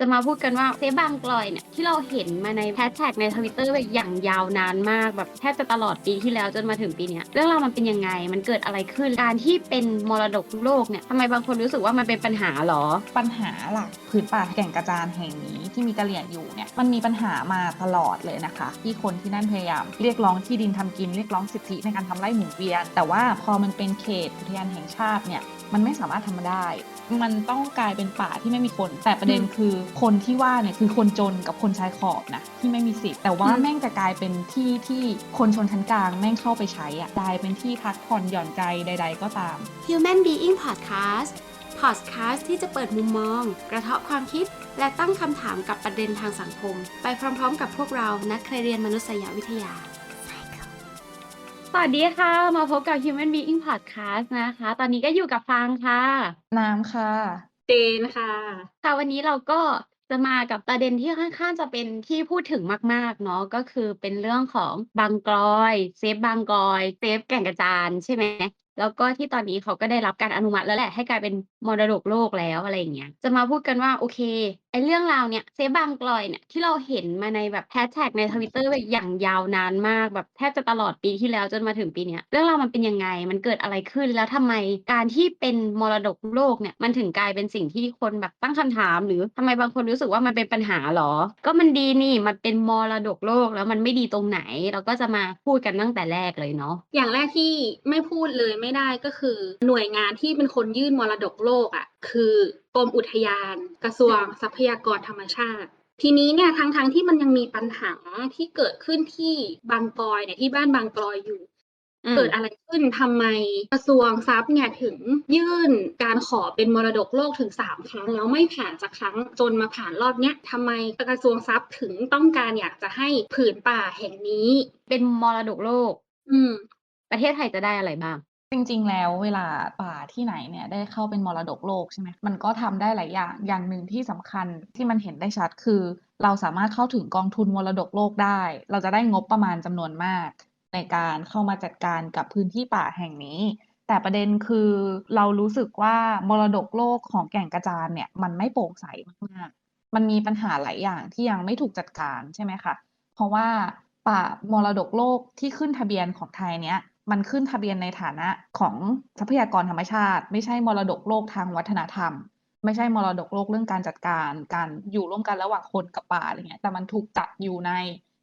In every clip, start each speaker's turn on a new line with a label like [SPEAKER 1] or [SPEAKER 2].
[SPEAKER 1] จะมาพูดกันว่าเซบางกลอยเนี่ยที่เราเห็นมาในแฮชแท็กในทวิตเตอร์แบบอย่างยาวนานมากแบบแทบจะตลอดปีที่แล้วจนมาถึงปีเนี้ยเรื่องราวมันเป็นยังไง มันเกิดอะไรขึ้นการที่เป็นมรดกโลกเนี่ยทำไมบางคนรู้สึกว่ามันเป็นปัญหาหรอ
[SPEAKER 2] ปัญหาหลักผืนป่าแก่งกระจานแห่งนี้ที่มีกะเหรี่ยงอยู่เนี่ยมันมีปัญหามาตลอดเลยนะคะ ที่คนที่นั่นพยายามเรียกร้องที่ดินทำกินเรียกร้องสิทธิในการทำไร่หมุนเวียน แต่ว่าพอมันเป็นเขตอุทยานแห่งชาติเนี่ยมันไม่สามารถทำมาได้ มันต้องกลายเป็นป่าที่ไม่มีคน แต่ประเด็นคือคนที่ว่าเนี่ยคือคนจนกับคนชายขอบนะที่ไม่มีสิทธิ์แต่ว่า
[SPEAKER 1] อืม
[SPEAKER 2] แม่งจะกลายเป็นที่ที่คนชนชั้นกลางแม่งเข้าไปใช้อะกลายเป็นที่พักผ่อนหย่อนใจใด ๆ ก็ตาม
[SPEAKER 3] Human Being Podcast Podcast ที่จะเปิดมุมมอง กระเทาะความคิด และตั้งคำถามกับประเด็นทางสังคม ไปพร้อมๆ กับพวกเรานักเคยเรียนมนุษยวิทยา
[SPEAKER 1] สวัสดีค่ะ มาพบกับ Human Being Podcast นะคะ ตอนนี้ก็อยู่กับฟางค่ะ
[SPEAKER 2] น้ำค่ะ
[SPEAKER 3] เจนค่ะ
[SPEAKER 1] ค่ะวันนี้เราก็จะมากับประเด็นที่ค่อนข้างจะเป็นที่พูดถึงมาก ๆ เนาะก็คือเป็นเรื่องของบางกลอยเซฟบางกลอยเซฟแก่งกระจานใช่ไหมแล้วก็ที่ตอนนี้เขาก็ได้รับการอนุมัติแล้วแหละให้กลายเป็นมรดกโลกแล้วอะไรอย่างเงี้ยจะมาพูดกันว่าโอเคไอ้เรื่องราวเนี่ยเซบางกลอยเนี่ย ที่เราเห็นมาในแบบแฮชแท็กในทวิตเตอร์แบบอย่างยาวนานมากแบบแทบจะตลอดปีที่แล้วจนมาถึงปีเนี้ย เรื่องราวมันเป็นยังไง มันเกิดอะไรขึ้นแล้วทำไมการที่เป็นมรดกโลกเนี่ย มันถึงกลายเป็นสิ่งที่คนแบบตั้งคำถาม หรือทำไมบางคนรู้สึกว่ามันเป็นปัญหาหรอ ก็มันดีนี่มันเป็นมรดกโลกแล้วมันไม่ดีตรงไหน เราก็จะมาพูดกันตั้งแต่แรกเลยเนาะ
[SPEAKER 4] อย่างแรกที่ไม่พูดเลยไม่ได้ก็คือ หน่วยงานที่เป็นคนยื่นมรดกโลกอะ คือกรมอุทยาน กระทรวงทรัพยากรธรรมชาติ ทีนี้เนี่ยทั้งๆทที่มันยังมีปัญหาที่เกิดขึ้นที่บางกลอยเนี่ยที่บ้านบางกลอยอยู่
[SPEAKER 1] อืม
[SPEAKER 4] เกิดอะไรขึ้นทำไมกระทรวงทรัพย์เนี่ยถึงยื่นการขอเป็นมรดกโลกถึงสามครั้งแล้วไม่ผ่านสักครั้งจนมาผ่านรอบเนี้ยทำไมกระทรวงทรัพย์ถึงต้องการอยากจะให้ผืนป่าแห่งนี้
[SPEAKER 1] เป็นมรดกโลก
[SPEAKER 4] อืม
[SPEAKER 1] ประเทศไทยจะได้อะไรบ้าง
[SPEAKER 2] จริง ๆ แล้วเวลาป่าที่ไหนเนี่ยได้เข้าเป็นมรดกโลกใช่ไหม มันก็ทำได้หลายอย่าง อย่างหนึ่งที่สำคัญที่มันเห็นได้ชัดคือ เราสามารถเข้าถึงกองทุนมรดกโลกได้ เราจะได้งบประมาณจำนวนมาก ในการเข้ามาจัดการกับพื้นที่ป่าแห่งนี้ แต่ประเด็นคือเรารู้สึกว่ามรดกโลกของแก่งกระจานเนี่ยมันไม่โปร่งใสมากๆ มันมีปัญหาหลายอย่างที่ยังไม่ถูกจัดการใช่ไหมคะ เพราะว่าป่ามรดกโลกที่ขึ้นทะเบียนของไทยเนี้ย มันขึ้นทะเบียนในฐานะของทรัพยากรธรรมชาติ ไม่ใช่มรดกโลกทางวัฒนธรรม ไม่ใช่มรดกโลกเรื่องการจัดการ การอยู่ร่วมกันระหว่างคนกับป่าอะไรเงี้ย แต่มันถูกจัดอยู่ใน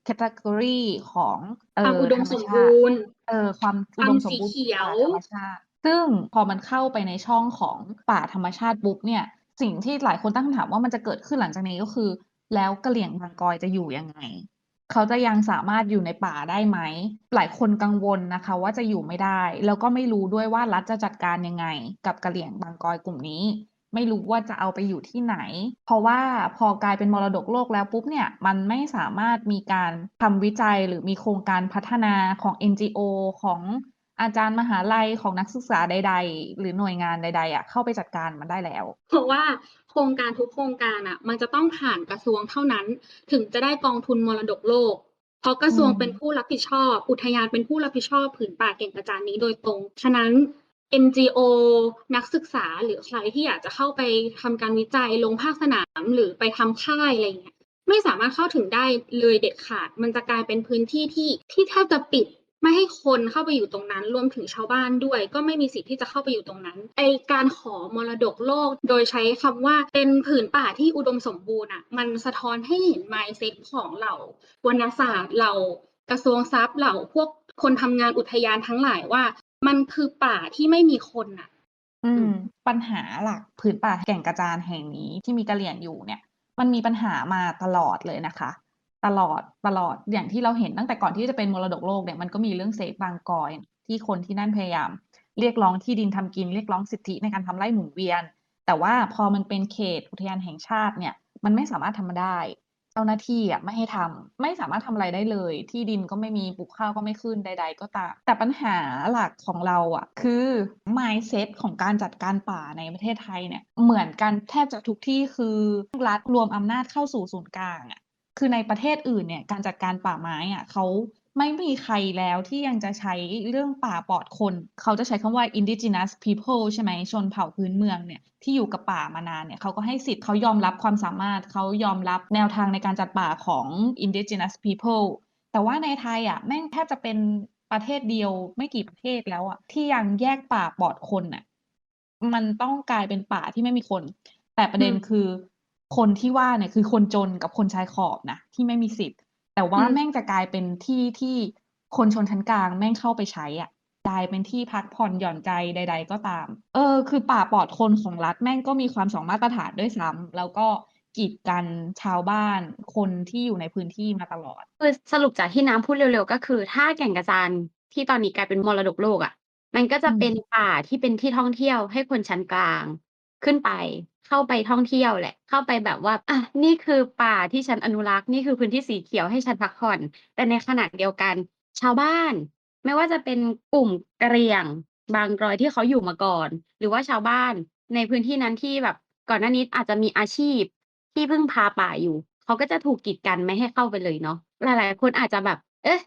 [SPEAKER 2] แคตตากรีของเค
[SPEAKER 4] วามอุดม
[SPEAKER 2] ธร
[SPEAKER 4] ส
[SPEAKER 2] ร
[SPEAKER 4] ม
[SPEAKER 2] ชา
[SPEAKER 4] บู
[SPEAKER 2] ติ
[SPEAKER 4] รณ์
[SPEAKER 2] เออความอุดมสมบูรณ์
[SPEAKER 4] ความสีเขียว
[SPEAKER 2] ของป่าธรรมชาติ ซึ่งพอมันเข้าไปในช่องของป่าธรรมชาติปุ๊บเนี่ย สิ่งที่หลายคนตั้งคำถามว่ามันจะเกิดขึ้นหลังจากนี้ก็คือ แล้วกะเหรี่ยงบางกอยจะอยู่ยังไง เขาจะยังสามารถอยู่ในป่าได้ไหม หลายคนกังวลนะคะ ว่าจะอยู่ไม่ได้ แล้วก็ไม่รู้ด้วยว่ารัฐจะจัดการยังไง กับกะเหรี่ยงบางกอยกลุ่มนี้ ไม่รู้ว่าจะเอาไปอยู่ที่ไหน เพราะว่าพอกลายเป็นมรดกโลกแล้วปุ๊บเนี่ยมันไม่สามารถมีการทำวิจัยหรือมีโครงการพัฒนาของ NGO ของอาจารย์มหาลัยของนักศึกษาใด ๆ หรือหน่วยงานใด ๆอะเข้าไปจัดการมันได้แล้ว
[SPEAKER 4] เพราะว่า ครงการทุกโครงการอะ มันจะต้องผ่านกระทรวงเท่านั้น ถึงจะได้กองทุนมรดกโลก เพราะกระทรวง
[SPEAKER 2] อืม
[SPEAKER 4] เป็นผู้รับผิดชอบ อุทยานเป็นผู้รับผิดชอบผืนป่าเก่งกระจานนี้โดยตรง ฉะนั้น NGO นักศึกษาหรือใครที่อยากจะเข้าไปทำการวิจัยลงภาคสนามหรือไปทำค่ายอะไรเงี้ยไม่สามารถเข้าถึงได้เลยเด็ดขาด มันจะกลายเป็นพื้นที่ที่ที่แทบจะปิด ไม่ให้คนเข้าไปอยู่ตรงนั้น รวมถึงชาวบ้านด้วย ก็ไม่มีสิทธิ์ที่จะเข้าไปอยู่ตรงนั้น ไอการขอมรดกโลก โดยใช้คำว่าเป็นผืนป่าที่อุดมสมบูรณ์อะ มันสะท้อนให้เห็น mindset ของเหล่าวรรณศาสตร์เหล่ากระทรวงทรัพย์เหล่าพวกคนทำงานอุทยานทั้งหลายว่า มันคือป่าที่ไม่มีคนอะ
[SPEAKER 2] อืม ปัญหาหลักผืนป่าแก่งกระจานแห่งนี้ที่มีกระเหรี่ยงอยู่เนี่ย มันมีปัญหามาตลอดเลยนะคะ ตลอดตลอดอย่างที่เราเห็นตั้งแต่ก่อนที่จะเป็นมรดกโลกเนี่ยมันก็มีเรื่องเซฟบางกอยที่คนที่นั่นพยายาม เรียกร้องที่ดินทำกินเรียกร้องสิทธิในการทำไร่หมุนเวียน แต่ว่าพอมันเป็นเขตอุทยานแห่งชาติเนี่ยมันไม่สามารถทำมาได้ เจ้าหน้าที่อะไม่ให้ทำไม่สามารถทำอะไรได้เลย ที่ดินก็ไม่มีปลูกข้าวก็ไม่ขึ้นใด ๆ ก็ตาม แต่ปัญหาหลักของเราอะคือ mindset ของการจัดการป่าในประเทศไทยเนี่ยเหมือนกันแทบจะทุกที่คือรัฐรวมอำนาจเข้าสู่ศูนย์กลางอะ คือในประเทศอื่นเนี่ยการจัดการป่าไม้อะเขาไม่มีใครแล้วที่ยังจะใช้เรื่องป่าปลอดคน เขาจะใช้คำว่า indigenous people ใช่ไหมชนเผ่าพื้นเมืองเนี่ยที่อยู่กับป่ามานานเนี่ยเขาก็ให้สิทธิ์เขายอมรับความสามารถเขายอมรับแนวทางในการจัดป่าของ indigenous people แต่ว่าในไทยอะแม่งแทบจะเป็นประเทศเดียวไม่กี่ประเทศแล้วอะที่ยังแยกป่าปลอดคนอะมันต้องกลายเป็นป่าที่ไม่มีคน แต่ประเด็น
[SPEAKER 4] อืม
[SPEAKER 2] คือ คนที่ว่าเนี่ยคือคนจนกับคนชายขอบนะที่ไม่มีสิทธิ์ แต่ว่า
[SPEAKER 4] อืม
[SPEAKER 2] แม่งจะกลายเป็นที่ที่คนชนชั้นกลางแม่งเข้าไปใช้อะกลายเป็นที่พักผ่อนหย่อนใจใด ๆ ก็ตาม เออ คือป่าปลอดคนของรัฐแม่งก็มีความสองมาตรฐานด้วยซ้ำแล้วก็กีดกันชาวบ้านคนที่อยู่ในพื้นที่มาตลอด
[SPEAKER 1] คือสรุปจากที่น้ำพูดเร็วๆ ก็คือ ถ้าแก่งกระจานที่ตอนนี้กลายเป็นมรดกโลกอะ มันก็จะ
[SPEAKER 2] อืม
[SPEAKER 1] เป็นป่าที่เป็นที่ท่องเที่ยวให้คนชั้นกลาง ขึ้นไป เข้าไปท่องเที่ยวแหละ เข้าไปแบบว่าอะนี่คือป่าที่ฉันอนุรักษ์ นี่คือพื้นที่สีเขียวให้ฉันพักผ่อน แต่ในขณะเดียวกัน ชาวบ้าน ไม่ว่าจะเป็นกลุ่มกะเหรี่ยงบางกรอยที่เขาอยู่มาก่อน หรือว่าชาวบ้านในพื้นที่นั้นที่แบบก่อนหน้านี้อาจจะมีอาชีพที่พึ่งพาป่าอยู่ เขาก็จะถูกกีดกันไม่ให้เข้าไปเลยเนาะ หลาย ๆ คนอาจจะแบบ เอ๊ะ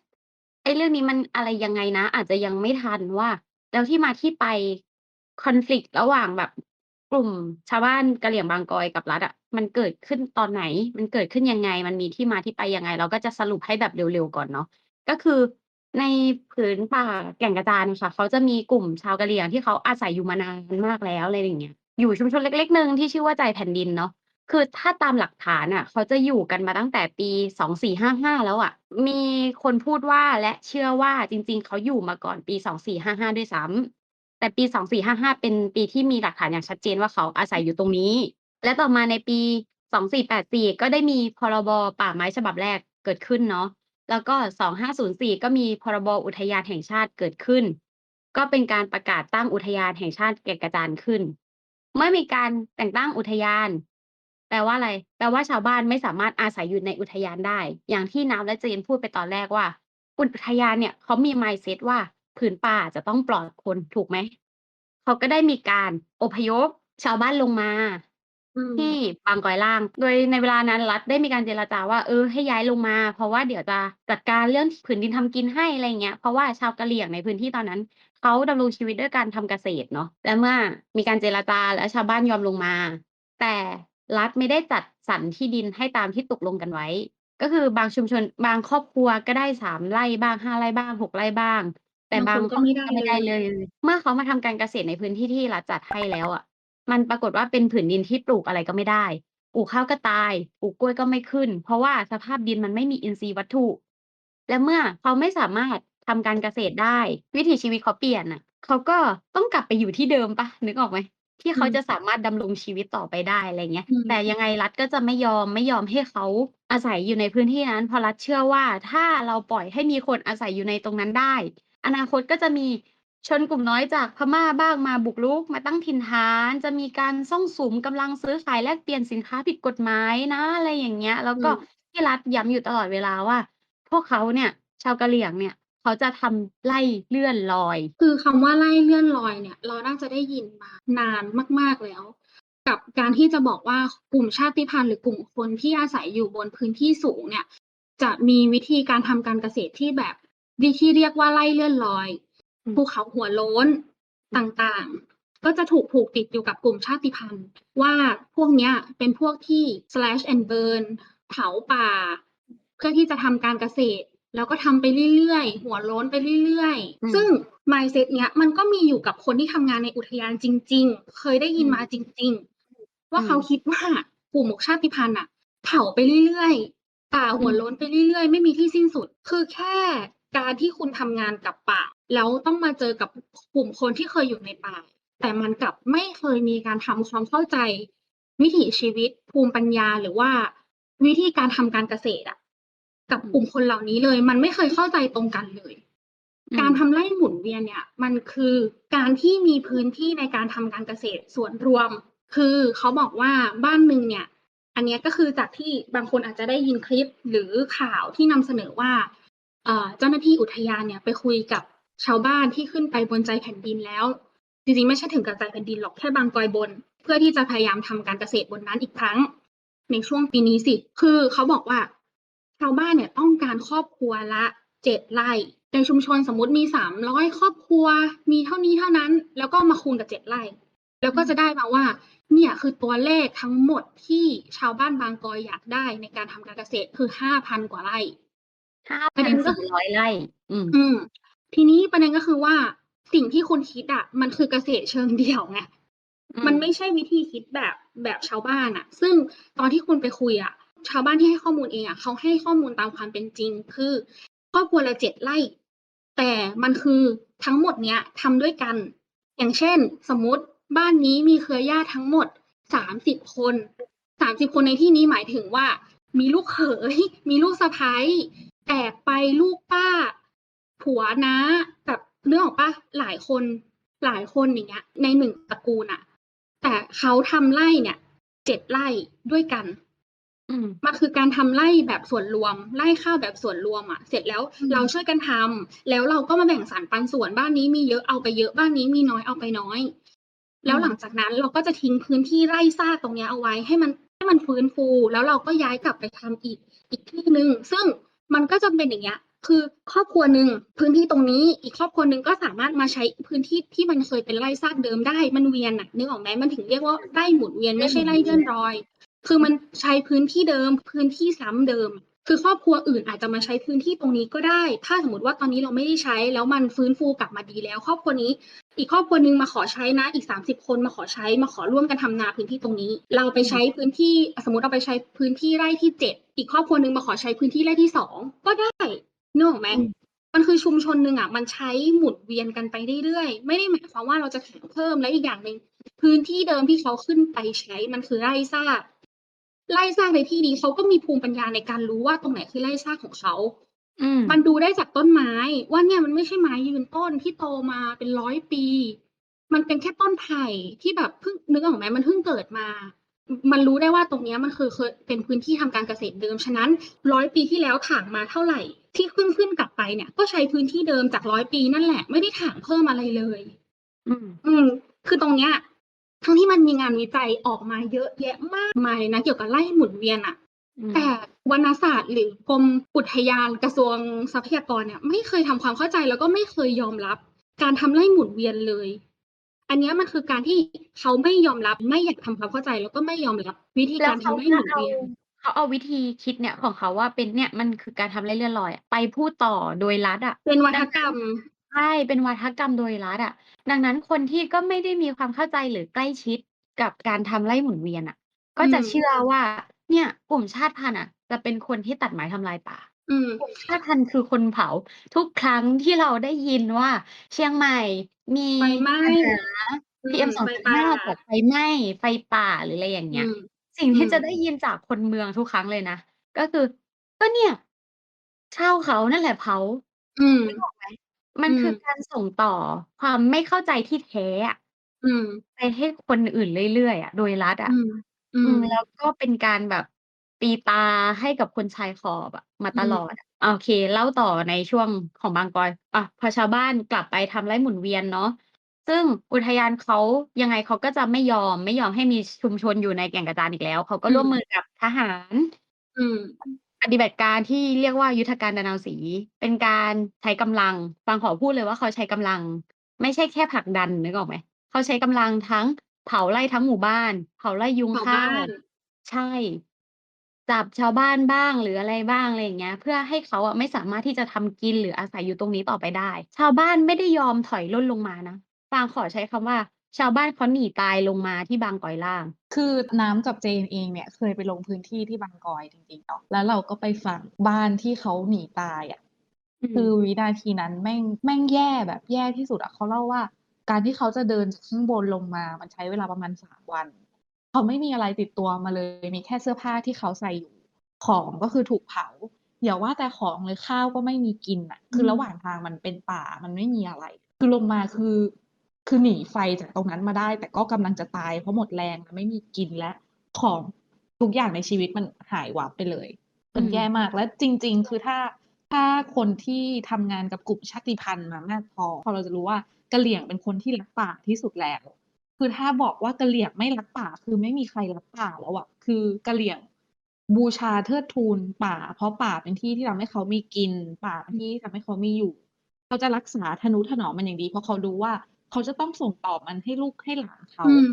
[SPEAKER 1] ไอ้เรื่องนี้มันอะไรยังไงนะ อาจจะยังไม่ทันว่า แล้วที่มาที่ไป conflict ระหว่างแบบ กลุ่มชาวบ้านกะเหรี่ยงบางกอยกับรัฐอะ มันเกิดขึ้นตอนไหน มันเกิดขึ้นยังไง มันมีที่มาที่ไปยังไง เราก็จะสรุปให้แบบเร็วๆก่อนเนาะ ก็คือในผืนป่าแก่งกระจานค่ะเขาจะมีกลุ่มชาวกะเหรี่ยงที่เขาอาศัยอยู่มานานมากแล้วอะไรอย่างเงี้ย อยู่ชุมชนเล็กๆหนึ่งที่ชื่อว่าใจแผ่นดินเนาะ คือถ้าตามหลักฐานอะ เขาจะอยู่กันมาตั้งแต่ปี2455แล้วอะ มีคนพูดว่าและเชื่อว่าจริง ๆ เขาอยู่มาก่อนปี2455ด้วยซ้ำ แต่ปี 2455 เป็นปีที่มีหลักฐานอย่างชัดเจนว่าเขาอาศัยอยู่ตรงนี้ และต่อมาในปี 2484 ก็ได้มีพรบป่าไม้ฉบับแรกเกิดขึ้นเนาะแล้วก็ 2504 ก็มีพรบอุทยานแห่งชาติเกิดขึ้น ก็เป็นการประกาศตั้งอุทยานแห่งชาติแก่งกระจานขึ้น เมื่อมีการแต่งตั้งอุทยาน แปลว่าอะไร แปลว่าชาวบ้านไม่สามารถอาศัยอยู่ในอุทยานได้ อย่างที่น้ำและเจนพูดไปตอนแรกว่า อุทยานเนี่ยเขามี mindset ว่า ผืนป่าจะต้องปลอดคนถูกไหม เขาก็ได้มีการอพยพชาวบ้านลงมา
[SPEAKER 4] อืม
[SPEAKER 1] ที่บางกอยล่าง โดยในเวลานั้นรัฐได้มีการเจรจาว่าเออให้ย้ายลงมา เพราะว่าเดี๋ยวจะจัดการเรื่องผืนดินทำกินให้อะไรเงี้ย เพราะว่าชาวกะเหรี่ยงในพื้นที่ตอนนั้นเขาดำรงชีวิตด้วยการทำเกษตรเนาะ และเมื่อมีการเจรจาและชาวบ้านยอมลงมา แต่รัฐไม่ได้จัดสรรที่ดินให้ตามที่ตกลงกันไว้ ก็คือบางชุมชนบางครอบครัวก็ได้3ไร่บ้าง5ไร่บ้าง6ไร่บ้าง แต่บา
[SPEAKER 4] บางงคนก็ไม่ได้
[SPEAKER 1] ครอบครัวไม่ได้
[SPEAKER 4] เล
[SPEAKER 1] เลยยเมื่อเขามาทำการเกษตรในพื้นที่ที่รัฐจัดให้แล้วอะมันปรากฏว่าเป็นผืนดินที่ปลูกอะไรก็ไม่ได้ ปลูกข้าวก็ตาย ปลูกกล้วยก็ไม่ขึ้น เพราะว่าสภาพดินมันไม่มีอินทรีย์วัตถุ และเมื่อเขาไม่สามารถทำการเกษตรได้ วิถีชีวิตเขาเปลี่ยนน่ะ เขาก็ต้องกลับไปอยู่ที่เดิมเปล่านึกออกไหมที่เขา
[SPEAKER 4] อืม
[SPEAKER 1] จะสามารถดำรงชีวิตต่อไปได้อะไรเงี้ย
[SPEAKER 4] อืม
[SPEAKER 1] แต่ยังไงรัฐก็จะไม่ยอมไม่ยอมให้เขาอาศัยอยู่ในพื้นที่นั้นเพราะรัฐเชื่อว่าถ้าเราปล่อยให้มีคนอาศัยอยู่ในตรงนั้นได้ อนาคตก็จะมีชนกลุ่มน้อยจากพม่าบ้างมาบุกรุกมาตั้งถิ่นฐาน จะมีการซ่องสุมกำลังซื้อขายแลกเปลี่ยนสินค้าผิดกฎหมายนะอะไรอย่างเงี้ย แล้วก็
[SPEAKER 4] อืม
[SPEAKER 1] ที่รัฐย้ำอยู่ตลอดเวลาว่า พวกเขาเนี่ย ชาวกะเหรี่ยงเนี่ย เขาจะทำไล่เลื่อนลอย
[SPEAKER 4] คือคำว่าไล่เลื่อนลอยเนี่ย เราน่าจะได้ยินมานานมาก ๆแล้ว กับการที่จะบอกว่ากลุ่มชาติพันธุ์หรือกลุ่มคนที่อาศัยอยู่บนพื้นที่สูงเนี่ย จะมีวิธีการทำการเกษตรที่แบบ ที่เรียกว่าไล่เลื่อนลอย
[SPEAKER 1] อืม
[SPEAKER 4] ภูเขาหัวโล้นต่างๆ ก็จะถูกผูกติดอยู่กับกลุ่มชาติพันธุ์ ว่าพวกเนี้ยเป็นพวกที่ slash and burn เผาป่า เพื่อที่จะทำการเกษตร แล้วก็ทำไปเรื่อยๆ หัวโล้นไปเรื่อย
[SPEAKER 1] อืม
[SPEAKER 4] ๆซึ่ง mindset เนี้ยมันก็มีอยู่กับคนที่ทำงานในอุทยานจริง ๆ เคยได้ยินมาจริง ๆ ว่าเขาคิดว่ากลุ่มชาติพันธุ์อะเผาไปเรื่อยๆป่าหัวโล้นไปเรื่อยๆ ไม่มีที่สิ้นสุด คือแค่ การที่คุณทำงานกับป่า แล้วต้องมาเจอกับกลุ่มคนที่เคยอยู่ในป่า แต่มันกลับไม่เคยมีการทำความเข้าใจ วิถีชีวิต ภูมิปัญญาหรือว่าวิธีการทำการเกษตรอะกับกลุ่มคนเหล่านี้เลย มันไม่เคยเข้าใจตรงกันเลย
[SPEAKER 1] อืม
[SPEAKER 4] การทำไร่หมุนเวียนเนี่ย มันคือการที่มีพื้นที่ในการทำการเกษตรส่วนรวม คือเขาบอกว่าบ้านหนึ่งเนี่ย อันเนี้ยก็คือจากที่บางคนอาจจะได้ยินคลิปหรือข่าวที่นำเสนอว่า เจ้าหน้าที่อุทยานเนี่ยไปคุยกับชาวบ้านที่ขึ้นไปบนใจแผ่นดินแล้ว จริงๆไม่ใช่ถึงกับใจแผ่นดินหรอกแค่บางกอยบน เพื่อที่จะพยายามทำการเกษตรบนนั้นอีกครั้ง ในช่วงปีนี้สิ คือเขาบอกว่า ชาวบ้านเนี่ยต้องการครอบครัวละเจ็ดไร่ในชุมชนสมมติมีสามร้อยครอบครัว มีเท่านี้เท่านั้น แล้วก็มาคูณกับเจ็ดไร่ แล้วก็จะได้มาว่า เนี่ยคือตัวเลขทั้งหมดที่ชาวบ้านบางกอยอยากได้ในการทำการเกษตรคือห้าพันกว่าไร่
[SPEAKER 1] ห้า
[SPEAKER 4] ประ
[SPEAKER 1] พั
[SPEAKER 4] เด็
[SPEAKER 1] น
[SPEAKER 4] นก็
[SPEAKER 1] สี่ร้อยไร่ อืม
[SPEAKER 4] อืม ทีนี้ประเด็นก็คือว่า สิ่งที่คุณคิดอะมันคือเกษตรเชิงเดี่ยวไง
[SPEAKER 1] อืม
[SPEAKER 4] มันไม่ใช่วิธีคิดแบบแบบชาวบ้านอะซึ่งตอนที่คุณไปคุยอะชาวบ้านที่ให้ข้อมูลเองอะเขาให้ข้อมูลตามความเป็นจริง คือครอบครัวละเจ็ดไร่ แต่มันคือทั้งหมดเนี้ยทำด้วยกัน อย่างเช่น สมมุติบ้านนี้มีเครือญาติทั้งหมดสามสิบคนสามสิบคนในที่นี้หมายถึงว่า มีลูกเขยมีลูกสะใภ้ แอบไปลูกป้า ผัวนะแบบเรื่องของป้าหลายคนหลายคนอย่างเงี้ย ในหนึ่งตระกูลอะแต่เขาทำไร่เนี่ยเจ็ดไร่ด้วยกัน
[SPEAKER 1] อืม
[SPEAKER 4] มันคือการทำไร่แบบส่วนรวมไร่ข้าวแบบส่วนรวมอะ เสร็จแล้ว
[SPEAKER 1] อืม
[SPEAKER 4] เราช่วยกันทำแล้วเราก็มาแบ่งสรรปันส่วนบ้านนี้มีเยอะเอาไปเยอะบ้านนี้มีน้อยเอาไปน้อย แล้วหลังจากนั้นเราก็จะทิ้งพื้นที่ไร่ซากตรงเนี้ยเอาไว้ให้มันให้มันฟื้นฟู แล้วเราก็ย้ายกลับไปทำอีกอีกที่หนึ่งซึ่ง มันก็จะเป็นอย่างเงี้ย คือครอบครัวหนึ่งพื้นที่ตรงนี้ อีกครอบครัวหนึ่งก็สามารถมาใช้พื้นที่ที่มันเคยเป็นไร่ซากเดิมได้ มันเวียนอะนึกออกไหมมันถึงเรียกว่าไร่หมุนเวียนไม่ใช่ไร่เลื่อนรอย คือมันใช้พื้นที่เดิม พื้นที่ซ้ำเดิม คือครอบครัวอื่นอาจจะมาใช้พื้นที่ตรงนี้ก็ได้ ถ้าสมมติว่าตอนนี้เราไม่ได้ใช้ แล้วมันฟื้นฟูกลับมาดีแล้ว ครอบครัวนี้ อีกครอบครัวหนึ่งมาขอใช้นะ อีกสามสิบคนมาขอใช้ มาขอร่วมกันทำนาพื้นที่ตรงนี้ เราไปใช้พื้นที่ สมมติเราไปใช้พื้นที่ไร่ที่เจ็ดอีกครอบครัวหนึ่งมาขอใช้พื้นที่ไร่ที่สองก็ได้นึกออกไหม
[SPEAKER 1] อืม
[SPEAKER 4] มันคือชุมชนหนึ่งอะ มันใช้หมุนเวียนกันไปเรื่อยๆ ไม่ได้หมายความว่าเราจะแข่งเพิ่มและอีกอย่างหนึ่งพื้นที่เดิมที่เขาขึ้นไปใช้มันคือไร่ซาก ไล่ซากในที่นี้เขาก็มีภูมิปัญญาในการรู้ว่าตรงไหนคือไล่ซากของเขา
[SPEAKER 1] อืม
[SPEAKER 4] มันดูได้จากต้นไม้ ว่าเนี่ยมันไม่ใช่ไม้ยืนต้นที่โตมาเป็นร้อยปี มันเป็นแค่ต้นไผ่ที่แบบเพิ่งนึกออกไหมมันเพิ่งเกิดมา มันรู้ได้ว่าตรงเนี้ยมันคือเคยเป็นพื้นที่ทำการเกษตรเดิม ฉะนั้นร้อยปีที่แล้วถางมาเท่าไหร่ ที่ขึ้นขึ้นกลับไปเนี่ย ก็ใช้พื้นที่เดิมจากร้อยปีนั่นแหละ ไม่ได้ถางเพิ่มอะไรเลย
[SPEAKER 1] อืม
[SPEAKER 4] อืมคือตรงเนี้ย ทั้งที่มันมีงานวิจัยออกมาเยอะแยะมากมายเลยนะเกี่ยวกับไร่หมุนเวียนอะ
[SPEAKER 1] อืม
[SPEAKER 4] แต่วรรณศาสตร์หรือกรมอุทยานกระทรวงทรัพยากรเนี่ยไม่เคยทำความเข้าใจแล้วก็ไม่เคยยอมรับ การทำไร่หมุนเวียนเลย อันเนี้ยมันคือการที่เขาไม่ยอมรับไม่อยากทำความเข้าใจแล้วก็ไม่ยอมรับ วิธี
[SPEAKER 1] แล้
[SPEAKER 4] กาวร
[SPEAKER 1] เขา
[SPEAKER 4] ทำไร่ห
[SPEAKER 1] ก็
[SPEAKER 4] มุน
[SPEAKER 1] เอา
[SPEAKER 4] เวียน
[SPEAKER 1] เขาเอาวิธีคิดเนี่ยของเขาว่าเป็นเนี่ยมันคือการทำไร่เลื่อนลอยอะไปพูดต่อโดยรัฐอะ
[SPEAKER 4] เป็นวัฒกรรม
[SPEAKER 1] ใช่ เป็นวาทกรรมโดยรัฐอะดังนั้นคนที่ก็ไม่ได้มีความเข้าใจ หรือใกล้ชิดกับการทำไร่หมุนเวียนอะก็จะ
[SPEAKER 4] อืม
[SPEAKER 1] เชื่อว่า เนี่ย กลุ่มชาติพันธุ์อะจะเป็นคนที่ตัดไม้ทำลายป่า
[SPEAKER 4] อืม
[SPEAKER 1] กลุ่มชาติพันธุ์คือคนเผา ทุกครั้งที่เราได้ยินว่า เชียงใหม่มี
[SPEAKER 4] ไฟไหม้
[SPEAKER 1] ปัญหา
[SPEAKER 4] อืม
[SPEAKER 1] PM
[SPEAKER 4] ไฟป่า
[SPEAKER 1] 2.5 จากไฟไหม้ ไฟป่า หรืออะไรอย่างเงี้ย
[SPEAKER 4] อืม
[SPEAKER 1] สิ่งที่
[SPEAKER 4] อืม
[SPEAKER 1] จะได้ยินจากคนเมืองทุกครั้งเลยนะ ก็คือ ก็เนี่ยเช่าเขานั่นแหละเผา
[SPEAKER 4] อืม
[SPEAKER 1] นึกออกไหม มัน
[SPEAKER 4] อืม
[SPEAKER 1] คือการส่งต่อความไม่เข้าใจที่แท้อะ
[SPEAKER 4] อืม
[SPEAKER 1] ไปให้คนอื่นเรื่อย ๆ อะ โดยรัฐอะ
[SPEAKER 4] อืมอื
[SPEAKER 1] อื
[SPEAKER 4] ม
[SPEAKER 1] ม แล้วก็เป็นการแบบตีตาให้กับคนชายขอบอะมา
[SPEAKER 4] อื
[SPEAKER 1] ต
[SPEAKER 4] ม
[SPEAKER 1] ลอดอะ อา โอเค เล่าต่อในช่วงของบางกอยอะพอชาวบ้านกลับไปทำไร่หมุนเวียนเนาะ ซึ่งอุทยานเขา ยังไงเขาก็จะไม่ยอม ไม่ยอมให้มีชุมชนอยู่ในแก่งกระจานอีกแล้ว เขาก็
[SPEAKER 4] อื
[SPEAKER 1] ร่วม
[SPEAKER 4] ม
[SPEAKER 1] มือกับทหาร
[SPEAKER 4] อืม
[SPEAKER 1] ป ฏิบัติการที่เรียกว่ายุทธการดานาวศรีเป็นการใช้กำลังฟังขอพูดเลยว่าเขาใช้กำลัง ไม่ใช่แค่ผลักดันนึกออกไหมเขาใช้กำลังทั้งเผาไร่ทั้งหมู่บ้าน เผาไร่ยุง
[SPEAKER 4] เผา
[SPEAKER 1] ข้าวนใช่ จับชาวบ้านบ้างหรืออะไรบ้างอะไรอย่างเงี้ย เพื่อให้เขาอะไม่สามารถที่จะทำกินหรืออาศัยอยู่ตรงนี้ต่อไปได้ ชาวบ้านไม่ได้ยอมถอยร่นลงมานะฟางขอใช้คำว่า ชาวบ้านเขาหนีตายลงมาที่บางกอยล่าง
[SPEAKER 2] คือน้ำกับเจนเองเนี่ยเคยไปลงพื้นที่ที่บางกอยจริงๆเนาะแล้วเราก็ไปฟังบ้านที่เขาหนีตายอะ
[SPEAKER 1] อื
[SPEAKER 2] คือ
[SPEAKER 1] ม
[SPEAKER 2] วินาทีนั้นแม่งแม่งแย่แบบแย่ที่สุดอะเขาเล่าว่า การที่เขาจะเดินจากข้างบนลงมา มันใช้เวลาประมาณสามวัน เขาไม่มีอะไรติดตัวมาเลย มีแค่เสื้อผ้าที่เขาใส่อยู่ ของก็คือถูกเผาอย่าว่าแต่ของเลยข้าวก็ไม่มีกินอะคือระหว่างทางมันเป็นป่ามันไม่มีอะไร คือลงมาคือ คือหนีไฟจากตรงนั้นมาได้ แต่ก็กำลังจะตายเพราะหมดแรงและไม่มีกินและของทุกอย่างในชีวิตมันหายวับไปเลย มันแย่มากและจริง ๆ คือถ้าถ้าคนที่ทำงานกับกลุ่มชาติพันธุ์มามากพอพอเราจะรู้ว่ากะเหรี่ยงเป็นคนที่รักป่าที่สุดแล้ว คือถ้าบอกว่ากะเหรี่ยงไม่รักป่า คือไม่มีใครรักป่าแล้วอะคือกะเหรี่ยงบูชาเทิดทูนป่า เพราะป่าเป็นที่ที่ทำให้เขามีกิน ป่าเป็นที่ที่ทำให้เขามีอยู่ เขาจะรักษาทนุถนอมมันอย่างดี เพราะเขารู้ว่า เขาจะต้องส่งต่อมันให้ลูกให้หลานเขา
[SPEAKER 4] อืม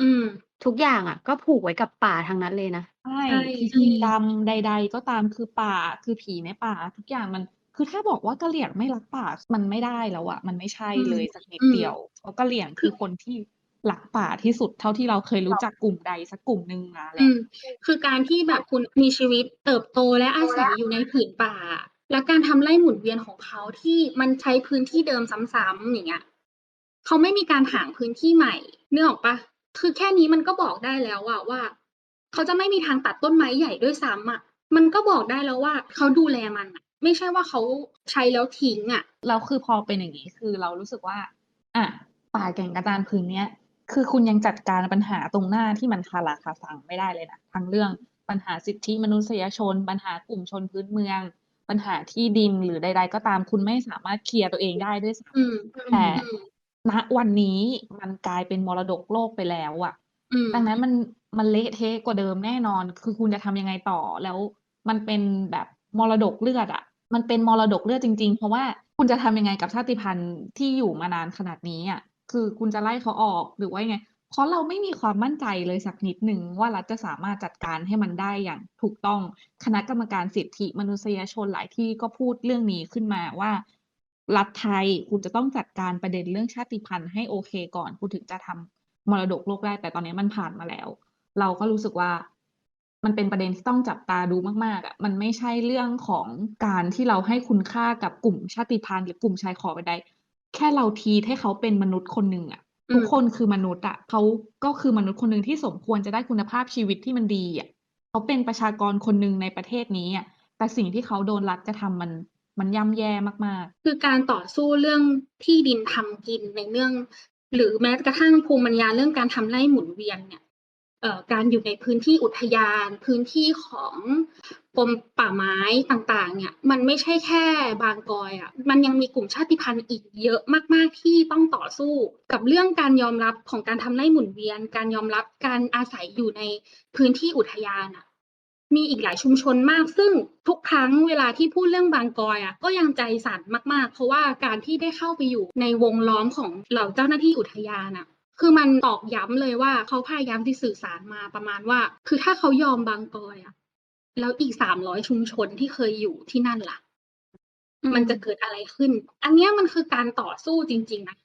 [SPEAKER 4] อืม
[SPEAKER 1] ทุกอย่างอะก็ผูกไว้กับป่าทั้งนั้นเลยนะ
[SPEAKER 2] ใช่
[SPEAKER 4] ใช่
[SPEAKER 2] พิธีกรรมใด ๆ ก็ตามคือป่าคือผีในป่า ทุกอย่างมันคือถ้าบอกว่ากะเหรี่ยงไม่รักป่ามันไม่ได้แล้วอะมันไม่ใช่
[SPEAKER 4] อืม
[SPEAKER 2] เลยสักนิด
[SPEAKER 4] อืม
[SPEAKER 2] เดียวเพราะกะเหรี่ยงคือคนที่รักป่าที่สุดเท่าที่เราเคยรู้จักกลุ่มใดสักกลุ่มหนึ่งมาแห
[SPEAKER 4] อื
[SPEAKER 2] ละ
[SPEAKER 4] ม คือการที่แบบคุณมีชีวิตเติบโตและอาศัยอยู่ในผืนป่า และการทำไร่หมุนเวียนของเขาที่มันใช้พื้นที่เดิมซ้ำๆอย่างเงี้ย เขาไม่มีการหางพื้นที่ใหม่เนื้อออกปะคือแค่นี้มันก็บอกได้แล้วอะว่า เขาจะไม่มีทางตัดต้นไม้ใหญ่ด้วยซ้ำอะมันก็บอกได้แล้วว่า เขาดูแลมันอะไม่ใช่ว่าเขาใช้แล้วทิ้งอะ
[SPEAKER 2] แล้วคือพอเป็นอย่างนี้คือเรารู้สึกว่า อะป่าแก่งกระจานพื้นเนี้ยคือคุณยังจัดการปัญหาตรงหน้าที่มันคาราคาซังไม่ได้เลยนะทั้งเรื่องปัญหาสิทธิมนุษยชน ปัญหากลุ่มชนพื้นเมือง ปัญหาที่ดินหรือใด ๆ ก็ตามคุณไม่สามารถเคลียร์ตัวเองได้ด้วยซ้
[SPEAKER 4] อืมำ
[SPEAKER 2] แต่
[SPEAKER 4] อืม
[SPEAKER 2] ณ วันนี้มันกลายเป็นมรดกโลกไปแล้วอะ
[SPEAKER 4] อืม
[SPEAKER 2] ดังนั้นมัน มันเละเทะกว่าเดิมแน่นอน คือคุณจะทำยังไงต่อ แล้วมันเป็นแบบมรดกเลือดอะ มันเป็นมรดกเลือดจริง ๆ เพราะว่าคุณจะทำยังไงกับชาติพันธุ์ที่อยู่มานานขนาดนี้อะ คือคุณจะไล่เขาออก หรือว่ายังไง เพราะเราไม่มีความมั่นใจเลยสักนิดหนึ่งว่า รัฐจะสามารถจัดการให้มันได้อย่างถูกต้อง คณะกรรมการสิทธิมนุษยชนหลายที่ก็พูดเรื่องนี้ขึ้นมาว่า รัฐไทยคุณจะต้องจัดการประเด็นเรื่องชาติพันธุ์ให้โอเคก่อน คุณถึงจะทำมรดกโลกได้แต่ตอนนี้มันผ่านมาแล้ว เราก็รู้สึกว่ามันเป็นประเด็นที่ต้องจับตาดูมากๆอะมันไม่ใช่เรื่องของการที่เราให้คุณค่ากับกลุ่มชาติพันธุ์หรือกลุ่มชายขอบใดๆแค่เราทีให้เขาเป็นมนุษย์คนหนึ่งอะ
[SPEAKER 4] อืม
[SPEAKER 2] ทุกคนคือมนุษย์อะเขาก็คือมนุษย์คนหนึ่งที่สมควรจะได้คุณภาพชีวิตที่มันดีอะเขาเป็นประชากรคนหนึ่งในประเทศนี้อะแต่สิ่งที่เขาโดนรัฐกระทำมัน มันย่ำแย่มากๆ
[SPEAKER 4] คือการต่อสู้เรื่องที่ดินทำกินในเรื่อง หรือแม้กระทั่งภูมิปัญญาเรื่องการทำไร่หมุนเวียนเนี่ยเอ่อการอยู่ในพื้นที่อุทยาน พื้นที่ของกรมป่าไม้ต่างๆ เนี่ย มันไม่ใช่แค่บางกอยอะ มันยังมีกลุ่มชาติพันธุ์อีกเยอะมากๆที่ต้องต่อสู้ กับเรื่องการยอมรับของการทำไร่หมุนเวียน การยอมรับการอาศัยอยู่ในพื้นที่อุทยานอะ มีอีกหลายชุมชนมาก ซึ่งทุกครั้งเวลาที่พูดเรื่องบางกอยอะก็ยังใจสั่นมาก ๆ เพราะว่าการที่ได้เข้าไปอยู่ในวงล้อมของเหล่าเจ้าหน้าที่อุทยานอะคือมันตอกย้ำเลยว่าเขาพยายามที่สื่อสารมาประมาณว่า คือถ้าเขายอมบางกอยอะแล้วอีกสามร้อยชุมชนที่เคยอยู่ที่นั่นล่ะ
[SPEAKER 1] อืม
[SPEAKER 4] มันจะเกิดอะไรขึ้น อันเนี้ยมันคือการต่อสู้จริง ๆ นะ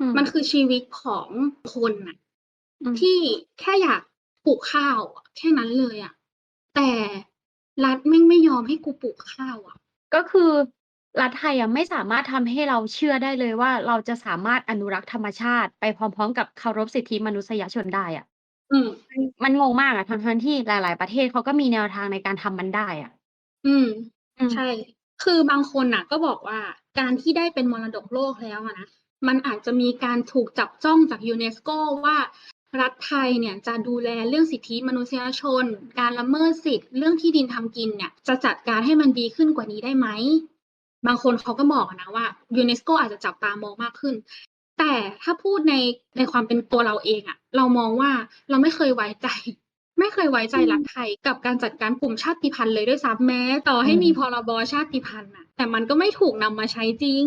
[SPEAKER 1] อืม
[SPEAKER 4] มันคือชีวิตของคนน่ะ
[SPEAKER 1] อืม
[SPEAKER 4] ที่แค่อยากปลูกข้าวอะแค่นั้นเลยอะ แต่รัฐแม่งไม่ยอมให้กูปลูกข้าวอะ
[SPEAKER 1] ก็คือรัฐไทยอะไม่สามารถทำให้เราเชื่อได้เลยว่าเราจะสามารถอนุรักษ์ธรรมชาติ ไปพร้อมๆ กับเคารพสิทธิมนุษยชนได้อะ
[SPEAKER 4] อืม
[SPEAKER 1] มันมันงงมากอะทั้งๆที่หลาย ๆ ประเทศเขาก็มีแนวทางในการทำมันได้อะ
[SPEAKER 4] อืม
[SPEAKER 1] อืม
[SPEAKER 4] ใช่ คือบางคนน่ะ ก็บอกว่าการที่ได้เป็นมรดกโลกแล้วอะนะมันอาจจะมีการถูกจับจ้องจากยูเนสโกว่า รัฐไทยเนี่ยจะดูแลเรื่องสิทธิมนุษยชน การละเมิดสิทธิ์เรื่องที่ดินทำกินเนี่ยจะจัดการให้มันดีขึ้นกว่านี้ได้ไหม บางคนเขาก็บอกนะว่ายูเนสโกอาจจะจับตามองมากขึ้น แต่ถ้าพูดในในความเป็นตัวเราเองอะเรามองว่าเราไม่เคยไว้ใจ ไม่เคยไว้ใจรัฐไทยกับการจัดการกลุ่มชาติพันธุ์เลยด้วยซ้ำแม้ ต่อให้
[SPEAKER 2] อืม
[SPEAKER 4] มีพรบชาติพันธุ์อะแต่มันก็ไม่ถูกนำมาใช้จริง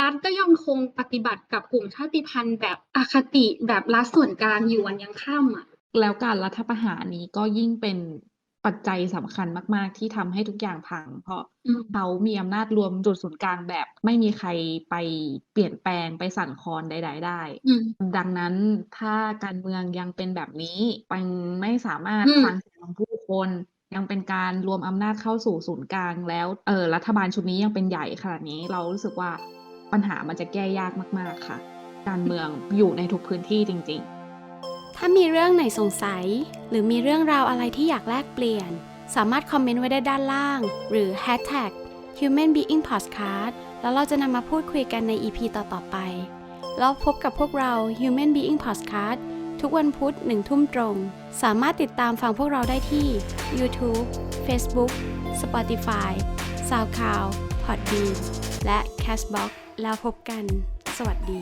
[SPEAKER 4] รัฐก็ยังคงปฏิบัติกับกลุ่มชาติพันธุ์แบบอคติแบบรัฐส่วนกลางอยู่วันยังค่ำอะ
[SPEAKER 2] แล้วการรัฐประหารนี้ก็ยิ่งเป็น ปัจจัยสำคัญมาก ๆ ที่ทำให้ทุกอย่างพัง เพราะ
[SPEAKER 4] อืม
[SPEAKER 2] เขามีอำนาจรวมจุดศูนย์กลางแบบ ไม่มีใครไปเปลี่ยนแปลงไปสั่นคลอนใด ๆ ได้
[SPEAKER 4] อืม
[SPEAKER 2] ดังนั้นถ้าการเมืองยังเป็นแบบนี้มันไม่สามารถ
[SPEAKER 4] อืม
[SPEAKER 2] ฟังเสียงของผู้คนยังเป็นการรวมอำนาจเข้าสู่ศูนย์กลางแล้วเออรัฐบาลชุดนี้ยังเป็นใหญ่ขนาดนี้เรารู้สึกว่าปัญหามันจะแก้ยากมาก ๆ ค่ะ การเมืองอยู่ในทุกพื้นที่จริง ๆ
[SPEAKER 3] ถ้ามีเรื่องไหนสงสัย หรือมีเรื่องราวอะไรที่อยากแลกเปลี่ยน สามารถคอมเมนต์ไว้ได้ด้านล่าง หรือ hashtag human being podcast แล้วเราจะนำมาพูดคุยกันใน EP ต่อ ๆ ไป แล้วพบกับพวกเรา human being podcast ทุกวันพุธหนึ่งทุ่มตรง สามารถติดตามฟังพวกเราได้ที่ YouTube Facebook Spotify SoundCloud Podbean และ Castbox แล้วพบกัน สวัสดี